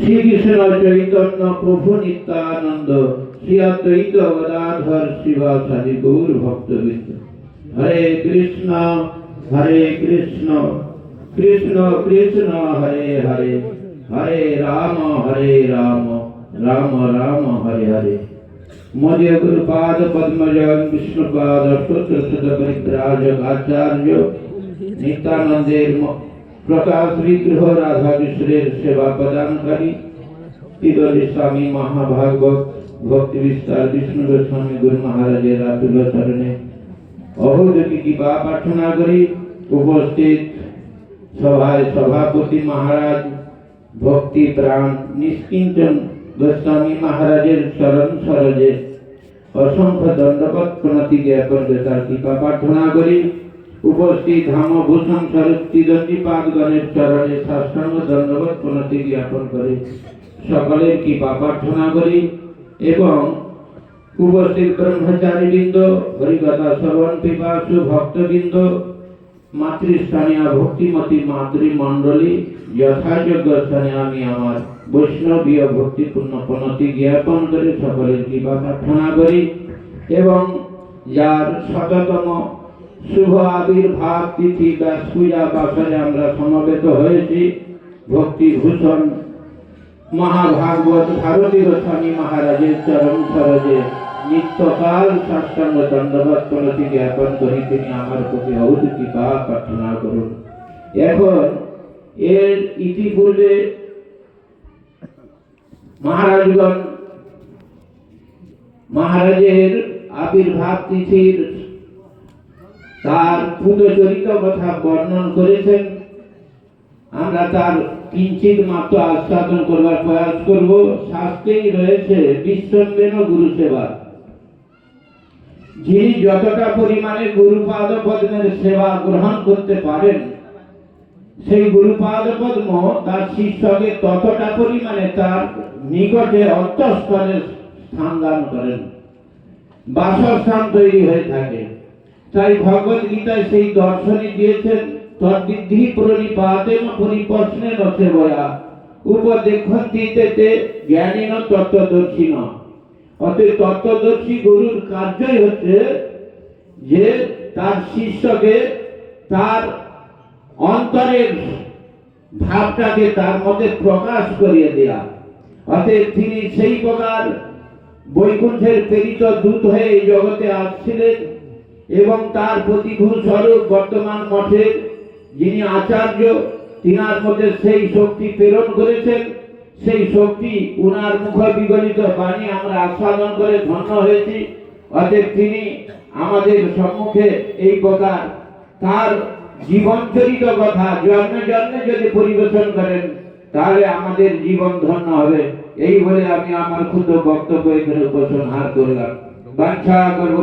শ্রীকৃষ্ণ চৈতন্য প্রভু নিত্যানন্দ। শ্রী অদ্বৈত গদাধর শিবাসাদি গৌর ভক্তবৃন্দ হরে কৃষ্ণ হরে কৃষ্ণ কৃষ্ণ কৃষ্ণ, হরে হরে হরে রাম হরে রাম রাম রাম, হরে হরে। মৌর্য গুরুপাদ পদ্মজ বিষ্ণুপাদ স্তোত্র সুত পরিত্রাজক আচার্য নিত্যানন্দের ম- প্রকাশ বিগ্রহ রাধা কৃষ্ণের সেবা প্রদানকারী তিদলি স্বামী মহাভাগবত ভক্তি বিস্তার বিষ্ণু গোস্বামী গুরু মহারাজের রাতুল চরণে অহযোগী কৃপা প্রার্থনা করি উপস্থিত সভায় সভাপতি মহারাজ ভক্তি প্রাণ নিষ্কিঞ্চন গোস্বামী মহারাজের চরণ সরজে অসংখ্য দণ্ডবত প্রণতি জ্ঞাপন করে তার কৃপা প্রার্থনা করি উপস্থিত ধাম ভূষণ স্বরূপ ত্রিদণ্ডী পাদগণের চরণে সাষ্টাঙ্গ দণ্ডবত প্রণতি জ্ঞাপন করে। সকলের কৃপা প্রার্থনা করি এবং উপস্থিত ব্রহ্মচারী বৃন্দ হরিকথা শ্রবণ পিপাসু ভক্তবৃন্দ, মাতৃস্থানীয় ভক্তিমতী মাতৃমণ্ডলী, যথাযোগ্য স্থানে আমি আমার বৈষ্ণবীয় ভক্তিপূর্ণ প্রণতি জ্ঞাপন করে সকলের কৃপা প্রার্থনা করি এবং যার শততম শুভ আবির্ভাব তিথি বা পূজা বাসরে আমরা সমবেত হয়েছি। ভক্তি ভূষণ মহাভাগবত ভারতী গোস্বামী মহারাজের চরণ সরজে নিত্যকাল সাষ্টাঙ্গ দণ্ডবত প্রণতি জ্ঞাপন করি তিনি আমার প্রতি অহুত কৃপা প্রার্থনা করুন। এখন এর ইতিপূর্বে মহারাজগণ মহারাজের আবির্ভাব তিথির তার পুতচরিত কথা বর্ণন করেছেন। আমরা তার কিঞ্চিত মাত্র আস্বাদন করবার প্রয়াস করব। শাস্ত্রেই রয়েছে বিশ্বম্বেন গুরু সেবা। যিনি যতটা পরিমাণে গুরুপাদ পদ্মের সেবা গ্রহণ করতে পারেন, সেই গুরুপাদ পদ্ম তার শিষ্যকে ততটা পরিমাণে তার নিকটে অন্তঃস্থলে স্থান দান করেন। বাসস্থান তৈরি হয়ে থাকে। তাই ভগবত গীতায় সেই দর্শনই দিয়েছেন, তদ্বিদ্ধি প্রণিপাতেন পরিপ্রশ্নে নসেবয়া উপদেক্ষন্তিতে জ্ঞানীন তত্ত্বদর্শীন। অতএব তত্ত্বদর্শী গুরুর কার্যই হচ্ছে যে তার শিষ্যকে তার অন্তরের ভাবটাকে তার মধ্যে প্রকাশ করিয়ে দেয়া। অতএব তিনি সেই প্রকার বৈকুণ্ঠের প্রেরিত দূত হয়ে এই জগতে আসছিলেন। এবং তার প্রতিভূ স্বরূপ বর্তমান মঠের যিনি আচার্য, তিনার মধ্যে সেই শক্তি প্রেরণ করেছেন। সেই শক্তি উনার মুখ বিগলিত বাণী আমরা আস্বাদন করে ধন্য হয়েছি। অতএব তিনি আমাদের সম্মুখে এই প্রকার তার জীবনচরিত কথা জন্মে জন্মে যদি পরিবেশন করেন, তাহলে আমাদের জীবন ধন্য হবে। এই বলে আমি আমার ক্ষুদ্র বক্তব্য এখানে উপসংহার করলাম। বাঞ্ছা করব